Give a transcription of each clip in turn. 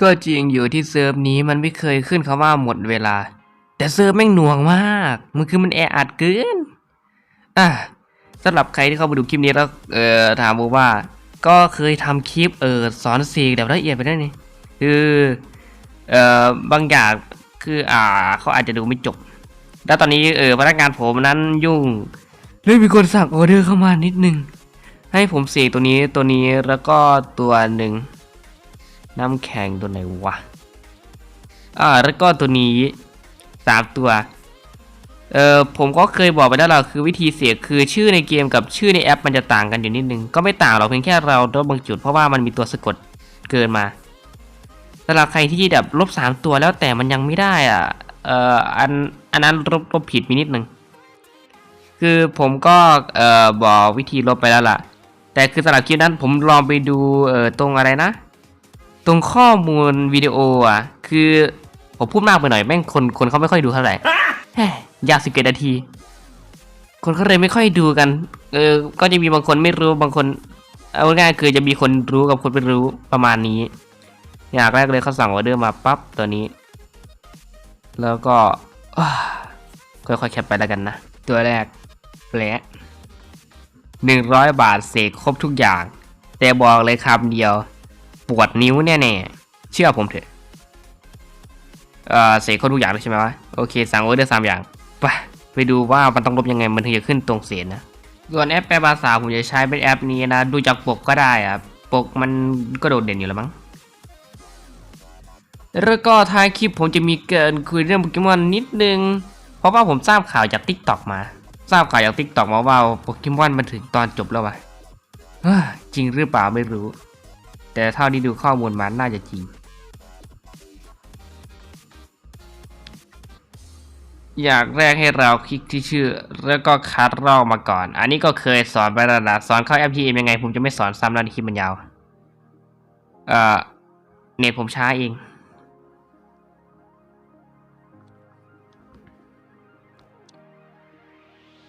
ก็จริงอยู่ที่เซิร์ฟนี้มันไม่เคยขึ้นคำว่าหมดเวลา แต่เซิร์ฟแม่งหน่วงมาก มันคือมันแออัดเกินอะสำหรับใครที่เข้ามาดูคลิปนี้แล้วเอ่อถามผมว่า ก็เคยทำคลิปเออสอนสีแบบละเอียดไปด้วยนี่คือเอ่อบางอย่างคืออ่าเขาอาจจะดูไม่จบ แล้วตอนนี้เออพนักงานผมนั้นยุ่งเลยมีคนสั่งออเดอร์เข้ามานิดนึง ให้ผมเสกตัวนี้ตัวนี้แล้วก็ตัวหนึ่ง น้ำแข็งตัวไหนวะอ่าแล้วก็ตัวนี้สามตัวเออผมก็เคยบอกไปแล้วเราคือวิธีเสียคือชื่อในเกมกับชื่อในแอปมันจะต่างกันอยู่นิดนึง ก็ไม่ต่างหรอกเพียงแค่เราลบบางจุดเพราะว่ามันมีตัวสะกดเกินมาสำหรับใครที่แบบลบสามตัวแล้วแต่มันยังไม่ได้อะเอ่ออันอันนั้นลบลบผิดไปนิดนึงคือผมก็เอ่อบอกวิธีลบไปแล้วล่ะ แต่คือสำหรับคลิปนั้นผมลองไปดูเอ่อตรงอะไรนะ ตรงข้อมูลวิดีโออะ คือผมพูดมากไปหน่อยแม่งคนคนเขาไม่ค่อยดูเท่าไหร่แฮ่ยาวสิบเกนาที คนเขาเลยไม่ค่อยดูกัน เออ ก็จะมีบางคนไม่รู้บางคน เอาง่ายๆคือจะมีคนรู้กับคนไม่รู้ประมาณนี้ อย่างแรกเลยเขาสั่งออเดอร์มาปั๊บตัวนี้ แล้วก็อ่าค่อยๆแคปไปแล้วกันนะ ตัวแรกแปละหนึ่งร้อยบาทเสกครบทุกอย่าง แต่บอกเลยคำเดียว ปวดนิ้วแน่ๆเชื่อผมเถอะเออเสกครบทุกอย่างเลยใช่ไหมวะโอเคสั่งออเดอร์สามอย่างไปไปดูว่ามันต้องลบยังไงมันถึงจะขึ้นตรงเสียนะส่วนแอปแปลภาษาผมจะใช้เป็นแอปนี้นะ ดูจากปกก็ได้อะปกมันก็โดดเด่นอยู่แล้วมั้งแล้วก็ท้ายคลิปผมจะมีเกินคุยเรื่องโปเกมอนนิดนึง เพราะว่าผมทราบข่าวจาก t ิ k t o k มา ทราบข่าวจาก t ิ k t o k มาว่าโปเกมอนมันถึงตอนจบแล้ววะจริงหรือเปล่าไม่รู้ แต่เท่าที่ดูข้อมูลมาน่าจะจริง อยากแรกให้เราคลิกที่ชื่อ แล้วก็คัดลอกมาก่อน อันนี้ก็เคยสอนไปแล้วนะสอนเข้า FTM ยังไง ผมจะไม่สอนซ้ำแล้วในคลิปมันยาว เอ่อ เน็ตผมช้าเอง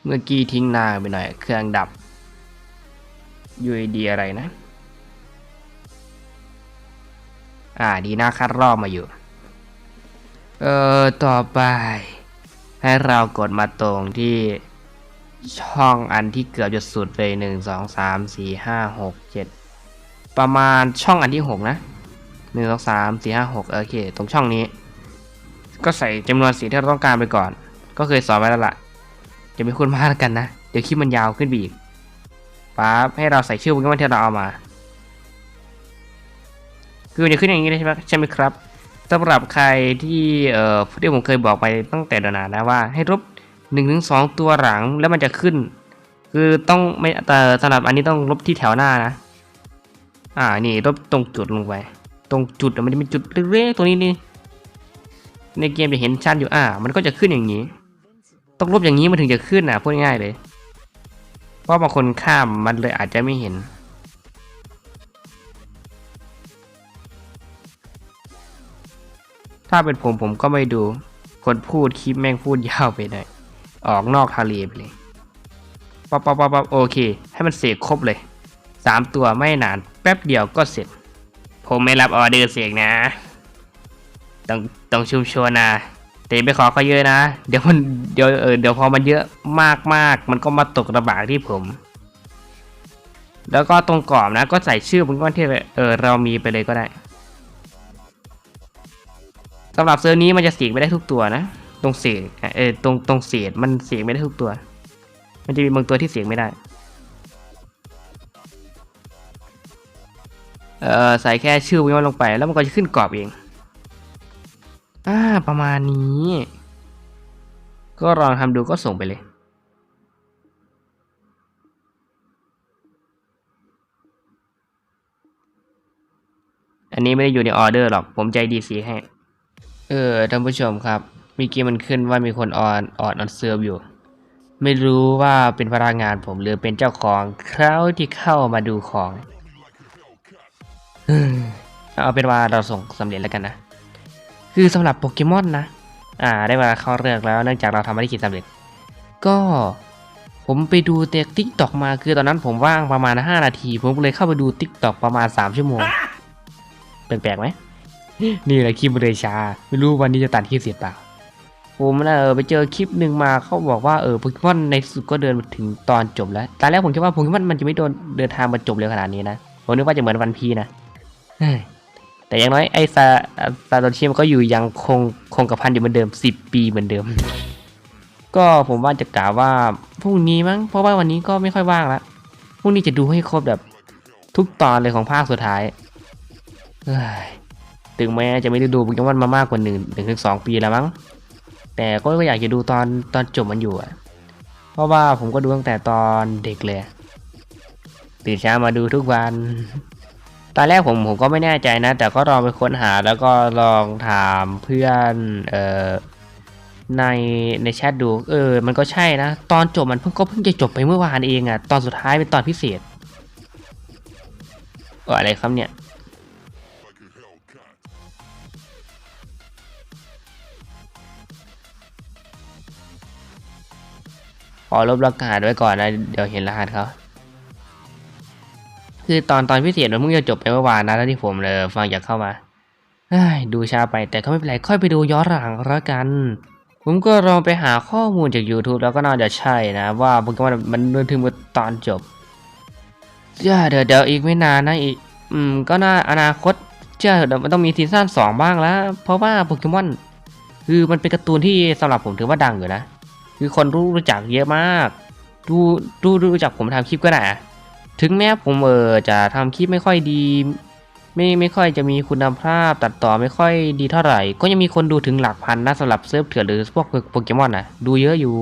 เมื่อกี้ทิ้งนานไปหน่อย เครื่องดับ UAD อะไรนะ อ่าดีนะคัดรอบมาอยู่ เอ่อ ต่อไป ให้เรากดมาตรงที่ช่องอันที่เกือบจะสุดเลยหนึ่งสองสามสี่ห้าหกเจ็ดประมาณช่องอันที่หกนะหนึ่งสองสามสี่ห้าหกโอเค ตรงช่องนี้ ก็ใส่จำนวนสีที่เราต้องการไปก่อน ก็เคยสอนไว้แล้วล่ะจะไม่คุ้นมากแล้วกันนะ เดี๋ยวคลิปมันยาวขึ้นไปอีกป๊าบให้เราใส่ชื่อโปเกมอนที่เราเอามา คือมันจะขึ้นอย่างนี้ใช่ไหมใช่ไหมครับสำหรับใครที่เอ่อที่ผมเคยบอกไปตั้งแต่เดือนหนานะว่าให้ลบหนึ่งถึงสองตัวหลังแล้วมันจะขึ้น คือต้องไม่แต่สำหรับอันนี้ต้องลบที่แถวหน้านะ อ่านี่ลบตรงจุดลงไป ตรงจุดมันจะมีจุดเล็กๆตรงนี้นี่ในเกมจะเห็นชัดอยู่อ่า มันก็จะขึ้นอย่างนี้ ต้องลบอย่างนี้มันถึงจะขึ้นนะพูดง่ายเลย เพราะบางคนข้ามมันเลยอาจจะไม่เห็น ถ้าเป็นผมผมก็ไม่ดู คนพูดคลิปแม่งพูดยาวไปหน่อยออกนอกทะเลไปเลยป๊อปป๊อปป๊อปโอเค ให้มันเสกครบเลยสามตัวไม่นาน แป๊บเดียวก็เสร็จ ผมไม่รับออเดอร์เสกนะ ต้องต้องชุมชวนนะแต่ไปขอเขาเยอะนะ เดี๋ยวมันเดี๋ยวเออเดี๋ยวพอมันเยอะมากมากๆมันก็มาตกระบากที่ผม แล้วก็ตรงกรอบนะ ก็ใส่ชื่อมันก็ที่เออเรามีไปเลยก็ได้ สำหรับเซิร์ฟนี้มันจะเสียงไม่ได้ทุกตัวนะ ตรงเศษเออตรงตรงเศษมันเสียงไม่ได้ทุกตัว มันจะมีบางตัวที่เสียงไม่ได้ เออใส่แค่ชื่อมันลงไป แล้วมันก็จะขึ้นกรอบเอง อ่าประมาณนี้ ก็ลองทำดูก็ส่งไปเลยอันนี้ไม่ได้อยู่ในออเดอร์หรอก ผมใจดีสีให้ เออท่านผู้ชมครับเมื่อกี้มันขึ้นว่ามีคนออนออดออนเซิร์ฟอยู่ ไม่รู้ว่าเป็นพนักงานผมหรือเป็นเจ้าของเขาที่เข้ามาดูของเอาเป็นว่าเราส่งสำเร็จแล้วกันนะ คือสำหรับโปเกมอนนะ อ่า ได้เวลาเข้าเรื่องแล้วเนื่องจากเราทำภารกิจสำเร็จ ก็ผมไปดูเต็กติ๊กตอกมาคือตอนนั้นผมว่างประมาณ 5 นาที ผมเลยเข้าไปดูติ๊กตอกประมาณ 3 ชั่วโมง แปลกๆไหม นี่แหละคลิปเลยชา ไม่รู้วันนี้จะตัดคลิปเสร็จเปล่าผมนะเออไปเจอคลิปหนึ่งมาเขาบอกว่าเออโปเกมอนในสุดก็เดินถึงตอนจบแล้วตอนแรกผมคิดว่าโปเกมอนมันจะไม่โดนเดินทางมาจบเร็วขนาดนี้นะผมนึกว่าจะเหมือนวันพีนะแต่อย่างน้อยไอ้ซาซาโตชิมันก็อยู่ยังคงคงกระพันอยู่เหมือนเดิม 10 ปีเหมือนเดิม ก็ผมว่าจะกล่าวว่าพรุ่งนี้มั้งเพราะว่าวันนี้ก็ไม่ค่อยว่างละพรุ่งนี้จะดูให้ครบแบบ ทุกตอนเลยของภาคสุดท้ายเฮ้ย ถึงแม้จะไม่ได้ดูโปเกมอนมามากกว่าหนึ่งถึงสองปีแล้วมั้ง แต่ก็อยากจะดูตอนตอนจบมันอยู่อะเพราะว่าผมก็ดูตั้งแต่ตอนเด็กเลย ตื่นเช้ามาดูทุกวัน ตอนแรกผมผมก็ไม่แน่ใจนะ แต่ก็ลองไปค้นหาแล้วก็ลองถามเพื่อนเอ่อในในแชทดู เออ มันก็ใช่นะ ตอนจบมันเพิ่งก็เพิ่งจะจบไปเมื่อวานเองอะตอนสุดท้ายเป็นตอนพิเศษอออะไรครับเนี่ย ขอลบรหัสไว้ก่อนนะ เดี๋ยวเห็นรหัสเขาคือตอนตอนพิเศษมันเพิ่งจะจบไปเมื่อวานนะที่ผมเลยฟังอยากเข้ามาดูช้าไปแต่ก็ไม่เป็นไรค่อยไปดูย้อนหลังแล้วกัน ผมก็ลองไปหาข้อมูลจาก YouTube แล้วก็น่าจะใช่นะ ว่าโปเกมอนมันเดินถึงตอนจบจ้าเดี๋ยวเดี๋ยวอีกไม่นานนะอีกอืมก็น่าอนาคตเจ้าเดี๋ยวมันต้องมีซีซั่นสองบ้างแล้ว เพราะว่าโปเกมอนคือมันเป็นการ์ตูนที่สำหรับผมถือว่าดังอยู่นะ คือคนรู้รู้จักเยอะมาก ดูดูดูจากผมทำคลิปก็ได้อะถึงแม้ผมเออจะทำคลิปไม่ค่อยดี ไม่ไม่ค่อยจะมีคุณภาพตัดต่อไม่ค่อยดีเท่าไหร่ ก็ยังมีคนดูถึงหลักพันนะสำหรับเซิร์ฟเถื่อนหรือพวกโปเกมอนนะดูเยอะอยู่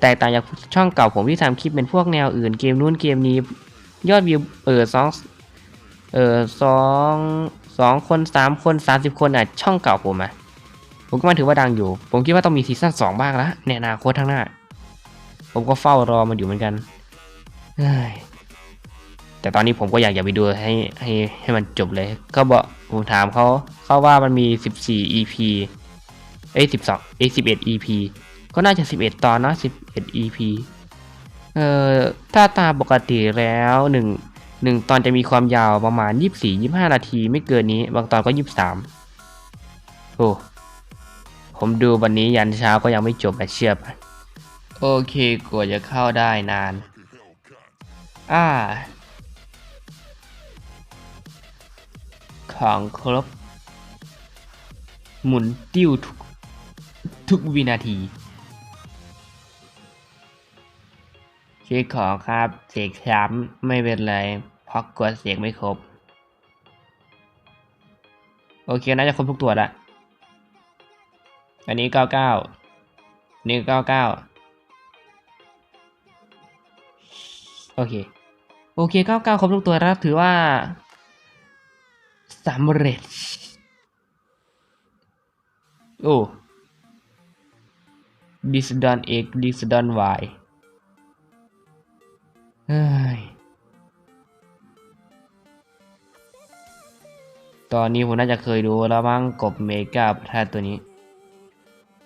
แตกต่างจากช่องเก่าผมที่ทำคลิปเป็นพวกแนวอื่นเกมนู้นเกมนี้ ยอดวิวเออสองเออสองสองคนสามคนสามสิบคนอะช่องเก่าผมอะ ผมก็มันถือว่าดังอยู่ ผมคิดว่าต้องมีซีซั่นสองบ้างแล้วในอนาคตข้างหน้า ผมก็เฝ้ารอมันอยู่เหมือนกันแต่ตอนนี้ผมก็อยากอยากไปดูให้ให้ให้มันจบเลย ก็บอกผมถามเขาเขาว่ามันมี 14 EP เอ้ย12เอ้ย11 EP ก็น่าจะ 11 ตอนเนาะ11 EP เอ่อถ้าตามปกติแล้วหนึ่งหนึ่งตอนจะมีความยาวประมาณ 24-25 นาทีไม่เกินนี้ บางตอนก็ 23 โอ้ ผมดูวันนี้ยันเช้าก็ยังไม่จบอะเชื่อปโอเคกว่าจะเข้าได้นาน อ่า ของครบ หมุนติ้วทุกทุกวินาที เช็คของครับเสกซ้ำไม่เป็นไรเพราะกดเสกไม่ครบ โอเคน่าจะครบทุกตัวละ อันนี้เก้าเก้านี่เก้าเก้าโอเค โอเคเก้าเก้าครบทุกตัวแล้วถือว่าสำเร็จ โอ้ ดิสดอนเอกดิสดอนวายเฮ้ยตอนนี้ผมน่าจะเคยดูแล้วมั้งกบเมกาประทาตัวนี้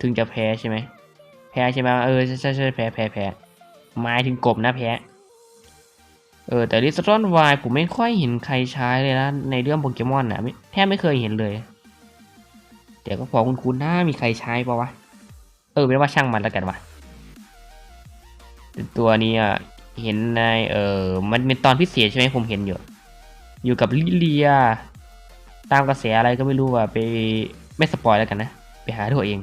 ถึงจะแพ้ใช่ไหมแพ้ใช่ไหมเออใช่ใช่ใช่แพ้แพ้แพ้หมายถึงกบนะแพ้เออแต่ลิสตอนวายผมไม่ค่อยเห็นใครใช้เลยนะในเรื่องโปเกมอนนะแทบไม่เคยเห็นเลยเดี๋ยวก็พอคุณคุณน่ามีใครใช้ปะวะเออเป็นว่าช่างมันแล้วกันวะตัวนี้อะเห็นในเออมันเป็นตอนพิเศษใช่ไหมผมเห็นอยู่ อยู่กับลิเลีย ตามกระแสอะไรก็ไม่รู้ว่าไปไม่สปอยแล้วกันนะ ไปหาดูเอง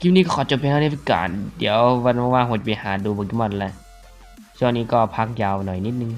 คลิปนี้ก็ขอจบเพียงเท่านี้ไปก่อน เดี๋ยววันว่างๆผมจะไปหาดูโปเกมอนแล้วช่วงนี้ก็พักยาวหน่อยนิดนึง